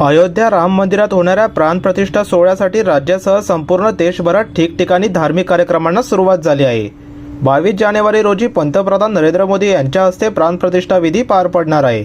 अयोध्या राम मंदिरात होणाऱ्या प्राणप्रतिष्ठा सोहळ्यासाठी राज्यासह संपूर्ण देशभरात ठिकठिकाणी धार्मिक कार्यक्रमांना सुरुवात झाली आहे. बावीस जानेवारी रोजी पंतप्रधान नरेंद्र मोदी यांच्या हस्ते प्राणप्रतिष्ठा विधी पार पडणार आहे.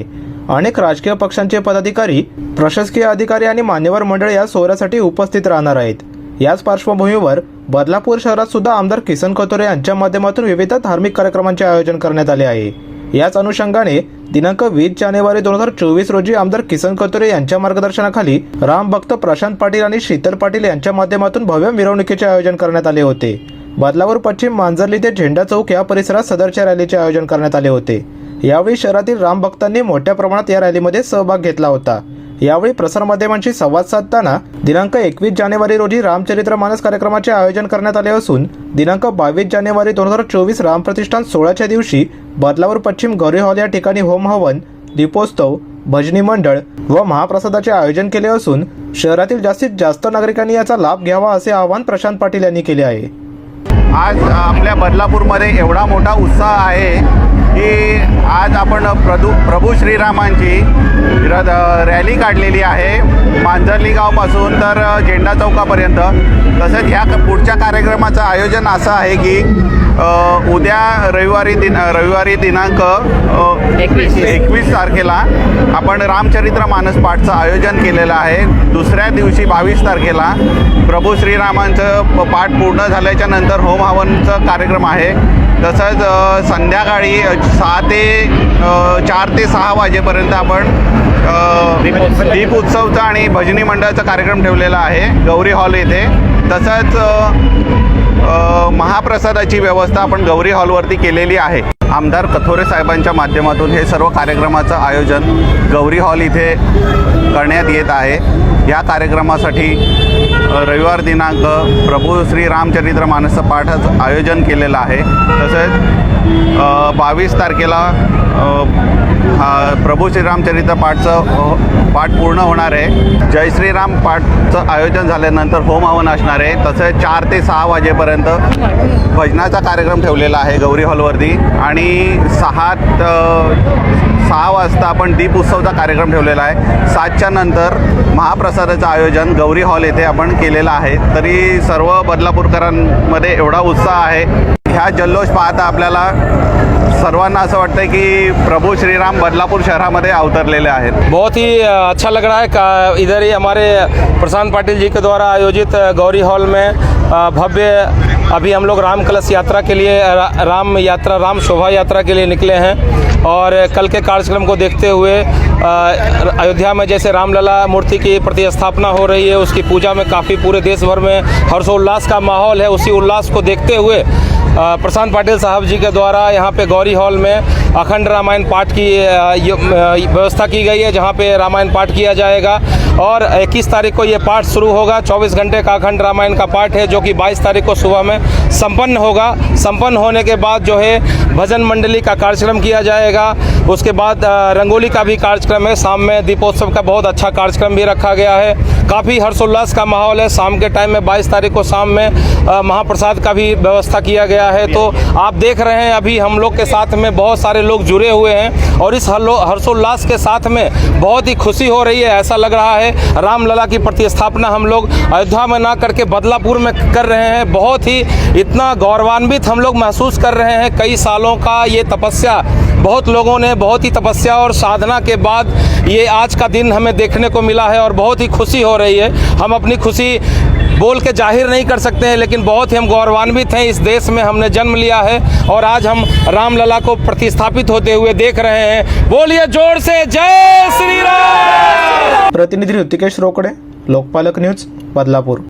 अनेक राजकीय पक्षांचे पदाधिकारी प्रशासकीय अधिकारी आणि मान्यवर मंडळ या सोहळ्यासाठी उपस्थित राहणार आहेत. याच पार्श्वभूमीवर बदलापूर शहरात सुद्धा आमदार किसन कतोरे यांच्या माध्यमातून विविध धार्मिक कार्यक्रमांचे आयोजन करण्यात आले आहे. याच अनुषंगाने दिनांक वीस जानेवारी दोन हजार चोवीस रोजी आमदार किसन कतुरे यांच्या मार्गदर्शनाखाली राम भक्त प्रशांत पाटील आणि शीतल पाटील यांच्या माध्यमातून भव्य मिरवणुकीचे आयोजन करण्यात आले होते. बदलावर पश्चिम मांजर्ली ते झेंडा चौक या परिसरात सदरच्या रॅलीचे आयोजन करण्यात आले होते. यावेळी शहरातील राम भक्तांनी मोठ्या प्रमाणात या रॅलीमध्ये सहभाग घेतला होता. यावेळी प्रसारमाध्यमांशी संवाद साधताना दिनांक एकवीस जानेवारी रोजी रामचरित्र मानस कार्यक्रमाचे आयोजन करण्यात आले असून दिनांक बावीस जानेवारी दोन हजार चोवीस रामप्रतिष्ठान सोळाच्या दिवशी बदलावर पश्चिम गौरी हॉल या ठिकाणी होम हवन दीपोत्सव भजनी मंडळ व महाप्रसादाचे आयोजन केले असून शहरातील जास्तीत जास्त नागरिकांनी याचा लाभ घ्यावा असे आवाहन प्रशांत पाटील यांनी केले आहे. आज आपल्या बदलापूरमध्ये एवढा मोठा उत्साह आहे की आज आपण प्रभू प्रभू श्रीरामांची र रॅली काढलेली आहे. मांजर्ली गावपासून तर झेंडा चौकापर्यंत. तसेच ह्या क- पुढच्या कार्यक्रमाचं आयोजन असं आहे की उद्या रविवारी दिन रविवारी दिनांक एकवीस. एकवीस तारखेला आपण रामचरित्र मानस पाठचं आयोजन केलेलं आहे. दुसऱ्या दिवशी बावीस तारखेला प्रभू श्रीरामांचं प- पाठ पूर्ण झाल्याच्यानंतर होम हवनचं कार्यक्रम आहे. तसंच संध्याकाळी सहा ते चार ते सहा वाजेपर्यंत आपण दीप उत्सवचा आणि भजनी मंडळाचा कार्यक्रम ठेवलेला आहे गौरी हॉल येथे. तसंच महाप्रसादाची व्यवस्था आपण गौरी हॉलवरती केलेली आहे. आमदार कथोरे साहेबांच्या माध्यमातून हे सर्व कार्यक्रमाचं आयोजन गौरी हॉल इथे करण्यात येत आहे. या कार्यक्रमासाठी रविवार दिनांक प्रभू श्री रामचरित्र मानसचं पाठाचं आयोजन केलेलं आहे. तसेच बावीस तारखेला हा प्रभू श्रीरामचरित्र पाठचं पाठ पूर्ण होणार आहे. जय श्रीराम पाठचं आयोजन झाल्यानंतर होम हवन असणार आहे. तसेच चार ते सहा वाजेपर्यंत भजनाचा कार्यक्रम ठेवलेला आहे गौरी हॉलवरती. आणि सहा सहा वाजता आपण दीप उत्सवचा कार्यक्रम ठेवलेला आहे. सातच्या नंतर महाप्रसादाचं आयोजन गौरी हॉल येथे आपण केलेलं आहे. तरी सर्व बदलापूरकरांमध्ये एवढा उत्साह आहे. ह्या जल्लोष पाहता आपल्याला सर्वांना असं वाटतं की प्रभू श्रीराम बदलापूर शहरामध्ये अवतरलेले आहेत. बहुत ही अच्छा लग रहा है का इधर ही हमारे प्रशांत पाटिल जी के द्वारा आयोजित गौरी हॉल में भव्य अभी हम लोग राम कलश यात्रा के लिए राम यात्रा, राम शोभा यात्रा के लिए निकले हैं। और कल के कार्यक्रम को देखते हुए अयोध्या में जैसे रामलला मूर्ति की प्रतिस्थापना हो रही है, उसकी पूजा में काफ़ी पूरे देश भर में हर्षोल्लास का माहौल है। उसी उल्लास को देखते हुए प्रशांत पाटिल साहब जी के द्वारा यहाँ पे गौरी हॉल में अखंड रामायण पाठ की व्यवस्था की गई है, जहाँ पे रामायण पाठ किया जाएगा। और 21 तारीख को ये पाठ शुरू होगा। 24 घंटे का अखंड रामायण का पाठ है, जो कि 22 तारीख को सुबह में संपन्न होगा। संपन्न होने के बाद जो है, भजन मंडली का कार्यक्रम किया जाएगा। उसके बाद रंगोली का भी कार्यक्रम है। शाम में दीपोत्सव का बहुत अच्छा कार्यक्रम भी रखा गया है। काफ़ी हर्षोल्लास का माहौल है। शाम के टाइम में 22 तारीख को शाम में महाप्रसाद का भी व्यवस्था किया गया है। तो आप देख रहे हैं, अभी हम लोग के साथ में बहुत सारे लोग जुड़े हुए हैं और इस हर्षोल्लास के साथ में बहुत ही खुशी हो रही है, ऐसा लग रहा है। रामलला की प्रतिस्थापना हम लोग अयोध्या में ना करके बदलापुर में कर रहे हैं। बहुत ही इतना गौरवान्वित हम लोग महसूस कर रहे हैं। कई सालों का ये तपस्या बहुत लोगों ने बहुत ही तपस्या और साधना के बाद ये आज का दिन हमें देखने को मिला है और बहुत ही खुशी हो रही है। हम अपनी खुशी बोल के ज़ाहिर नहीं कर सकते हैं, लेकिन बहुत ही हम गौरवान्वित हैं। इस देश में हमने जन्म लिया है और आज हम रामलला को प्रतिस्थापित होते हुए देख रहे हैं। बोलिए ज़ोर से, जय श्री राम! प्रतिनिधि ऋतिकेश रोकडे, लोकपालक न्यूज़, बदलापूर।